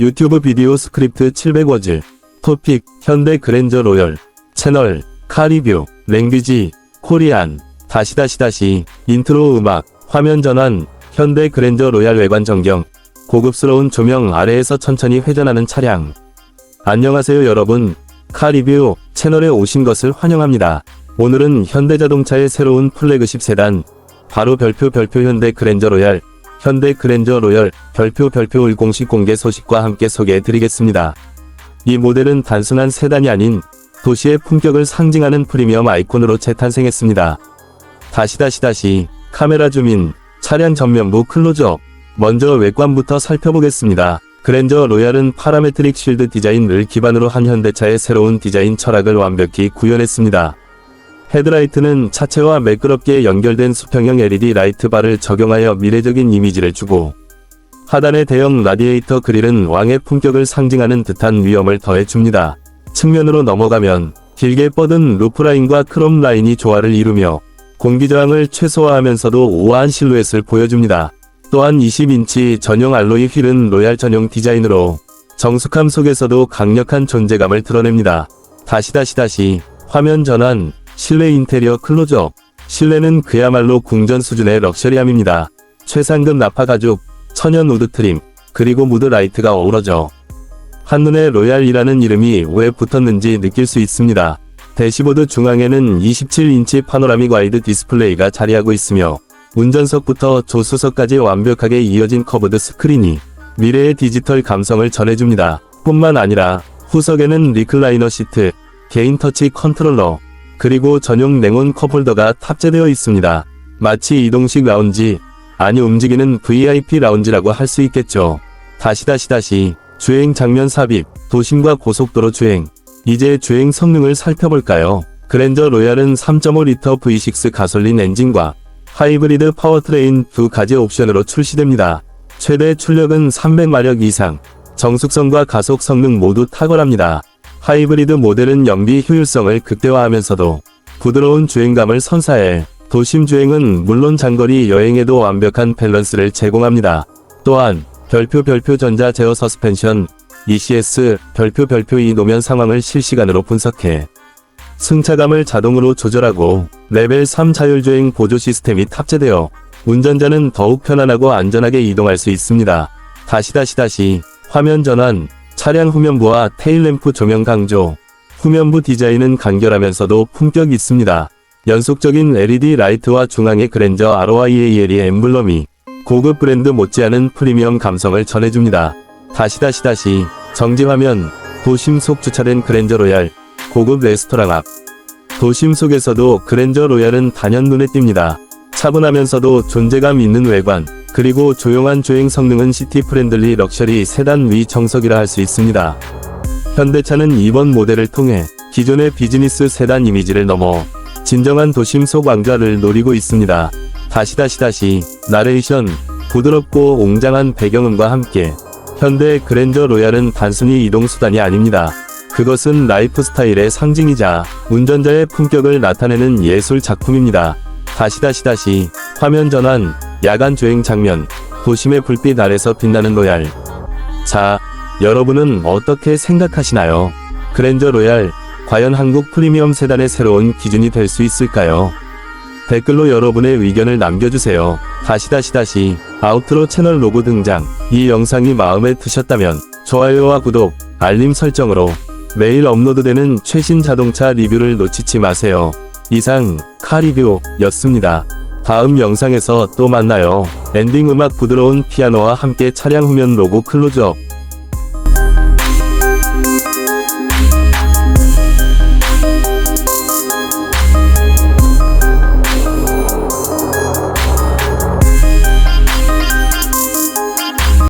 유튜브 비디오 스크립트 700워즈 토픽 현대 그랜저 로열. 채널 카리뷰 랭귀지 코리안. 다시 다시 다시. 인트로 음악 화면 전환 현대 그랜저 로얄 외관 전경. 고급스러운 조명 아래에서 천천히 회전하는 차량. 안녕하세요 여러분. 카리뷰 채널에 오신 것을 환영합니다. 오늘은 현대자동차의 새로운 플래그십 세단. 바로 별표 별표 현대 그랜저 로얄 현대 그랜저 로열 별표 별표 10식 공개 소식과 함께 소개해 드리겠습니다. 이 모델은 단순한 세단이 아닌 도시의 품격을 상징하는 프리미엄 아이콘으로 재탄생했습니다. 다시 다시 다시 카메라 줌인 차량 전면부 클로즈업 먼저 외관부터 살펴보겠습니다. 그랜저 로얄은 파라메트릭 쉴드 디자인을 기반으로 한 현대차의 새로운 디자인 철학을 완벽히 구현했습니다. 헤드라이트는 차체와 매끄럽게 연결된 수평형 LED 라이트 바를 적용하여 미래적인 이미지를 주고 하단의 대형 라디에이터 그릴은 왕의 품격을 상징하는 듯한 위엄을 더해줍니다. 측면으로 넘어가면 길게 뻗은 루프라인과 크롬 라인이 조화를 이루며 공기저항을 최소화하면서도 우아한 실루엣을 보여줍니다. 또한 20인치 전용 알로이 휠은 로얄 전용 디자인으로 정숙함 속에서도 강력한 존재감을 드러냅니다. 다시 다시 다시 화면 전환 실내 인테리어 클로즈업. 실내는 그야말로 궁전 수준의 럭셔리함입니다. 최상급 나파 가죽, 천연 우드 트림, 그리고 무드 라이트가 어우러져 한눈에 로얄이라는 이름이 왜 붙었는지 느낄 수 있습니다. 대시보드 중앙에는 27인치 파노라믹 와이드 디스플레이가 자리하고 있으며 운전석부터 조수석까지 완벽하게 이어진 커브드 스크린이 미래의 디지털 감성을 전해줍니다. 뿐만 아니라 후석에는 리클라이너 시트, 개인 터치 컨트롤러, 그리고 전용 냉온 컵홀더가 탑재되어 있습니다. 마치 이동식 라운지, 아니 움직이는 VIP 라운지라고 할 수 있겠죠. 다시 다시 다시 주행 장면 삽입, 도심과 고속도로 주행. 이제 주행 성능을 살펴볼까요? 그랜저 로얄은 3.5리터 V6 가솔린 엔진과 하이브리드 파워트레인 두 가지 옵션으로 출시됩니다. 최대 출력은 300마력 이상, 정숙성과 가속 성능 모두 탁월합니다. 하이브리드 모델은 연비 효율성을 극대화하면서도 부드러운 주행감을 선사해 도심 주행은 물론 장거리 여행에도 완벽한 밸런스를 제공합니다. 또한 별표 별표 전자 제어 서스펜션 ECS 별표 별표 이 노면 상황을 실시간으로 분석해 승차감을 자동으로 조절하고 레벨 3 자율주행 보조 시스템이 탑재되어 운전자는 더욱 편안하고 안전하게 이동할 수 있습니다. 다시 다시 다시 화면 전환 차량 후면부와 테일램프 조명 강조 후면부 디자인은 간결하면서도 품격 있습니다. 연속적인 LED 라이트와 중앙의 그랜저 ROIAL의 엠블럼이 고급 브랜드 못지않은 프리미엄 감성을 전해줍니다. 다시 다시 다시 정지 화면 도심 속 주차된 그랜저 로얄 고급 레스토랑 앞 도심 속에서도 그랜저 로얄은 단연 눈에 띕니다. 차분하면서도 존재감 있는 외관 그리고 조용한 주행 성능은 시티 프렌들리 럭셔리 세단 위 정석이라 할 수 있습니다. 현대차는 이번 모델을 통해 기존의 비즈니스 세단 이미지를 넘어 진정한 도심 속 왕좌를 노리고 있습니다. 다시 다시 다시 나레이션 부드럽고 웅장한 배경음과 함께 현대 그랜저 로얄은 단순히 이동수단이 아닙니다. 그것은 라이프 스타일의 상징이자 운전자의 품격을 나타내는 예술 작품입니다. 다시 다시 다시 화면 전환 야간 주행 장면 도심의 불빛 아래서 빛나는 로얄 자 여러분은 어떻게 생각하시나요? 그랜저 로얄 과연 한국 프리미엄 세단의 새로운 기준이 될 수 있을까요? 댓글로 여러분의 의견을 남겨주세요. 다시 다시 다시 아우트로 채널 로고 등장 이 영상이 마음에 드셨다면 좋아요와 구독 알림 설정으로 매일 업로드되는 최신 자동차 리뷰를 놓치지 마세요. 이상 카리뷰였습니다. 다음 영상에서 또 만나요. 엔딩 음악 부드러운 피아노와 함께 차량 후면 로고 클로즈업